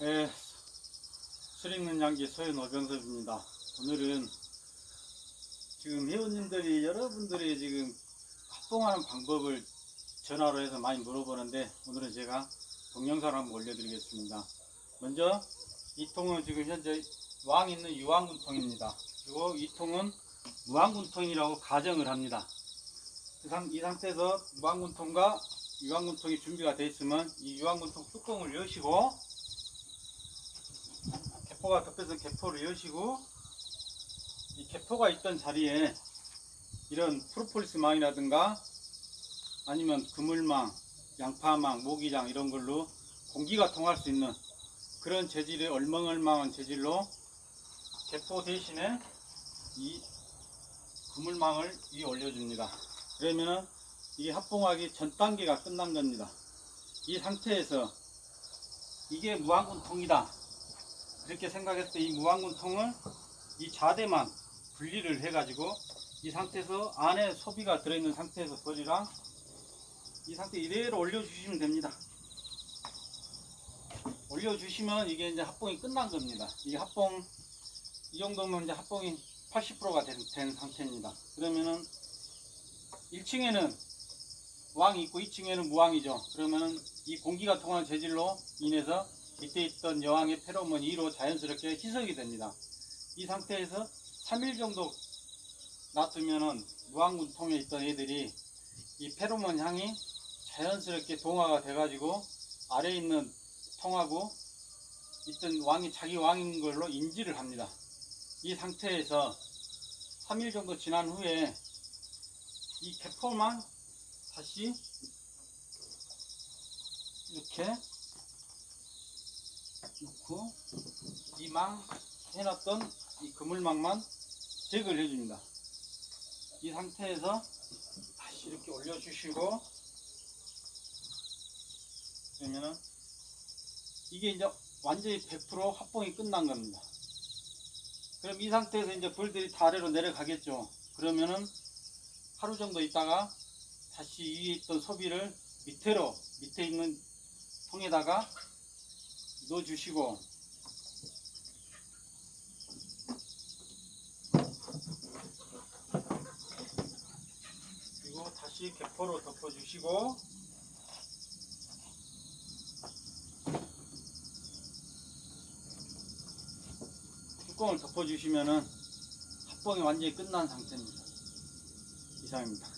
네, 술 읽는 양기 소연 오병섭입니다. 오늘은 지금 회원님들이 여러분들이 지금 합봉하는 방법을 전화로 해서 많이 물어보는데 오늘은 제가 동영상을 한번 올려드리겠습니다. 먼저 이 통은 지금 현재 왕 있는 유황군통입니다. 그리고 이 통은 무황군통이라고 가정을 합니다. 그 상- 이 상태에서 무황군통과 유황군통이 준비가 되어 있으면 이 유황군통 뚜껑을 여시고 개포가 덮여서 개포를 여시고 이 개포가 있던 자리에 이런 프로폴리스 망이라든가 아니면 그물망, 양파망, 모기장 이런 걸로 공기가 통할 수 있는 그런 재질의 얼멍얼망한 재질로 개포 대신에 이 그물망을 위에 올려줍니다. 그러면은 이게 합봉하기 전 단계가 끝난 겁니다. 이 상태에서 이게 무한군통이다. 그렇게 생각했을 때이 무한군통을 이 자대만 분리를 해가지고 이 상태에서 안에 소비가 들어있는 상태에서 버리랑 이 상태 이대로 올려주시면 됩니다. 올려주시면 이게 이제 합봉이 끝난 겁니다. 이게 합봉 이 정도면 이제 합봉이 80%가 된, 된 상태입니다. 그러면은 1층에는 왕이 있고 2층에는 무왕이죠. 그러면은 이 공기가 통하는 재질로 인해서 밑에 있던 여왕의 페로몬이 2로 자연스럽게 희석이 됩니다. 이 상태에서 3일 정도 놔두면은 무왕군통에 있던 애들이 이 페로몬 향이 자연스럽게 동화가 돼가지고 아래에 있는 통하고 있던 왕이 자기 왕인 걸로 인지를 합니다. 이 상태에서 3일 정도 지난 후에 이 개포만 다시 이렇게 놓고 이망 해놨던 이 그물망만 제거를 해줍니다. 이 상태에서 다시 이렇게 올려주시고 그러면은 이게 이제 완전히 100% 합봉이 끝난 겁니다. 그럼 이 상태에서 이제 불들이 다 아래로 내려가겠죠. 그러면은 하루 정도 있다가 다시 위에 있던 소비를 밑으로 밑에 있는 통에다가 넣어주시고 그리고 다시 개포로 덮어주시고 뚜껑을 덮어주시면은 합봉이 완전히 끝난 상태입니다. 이상입니다.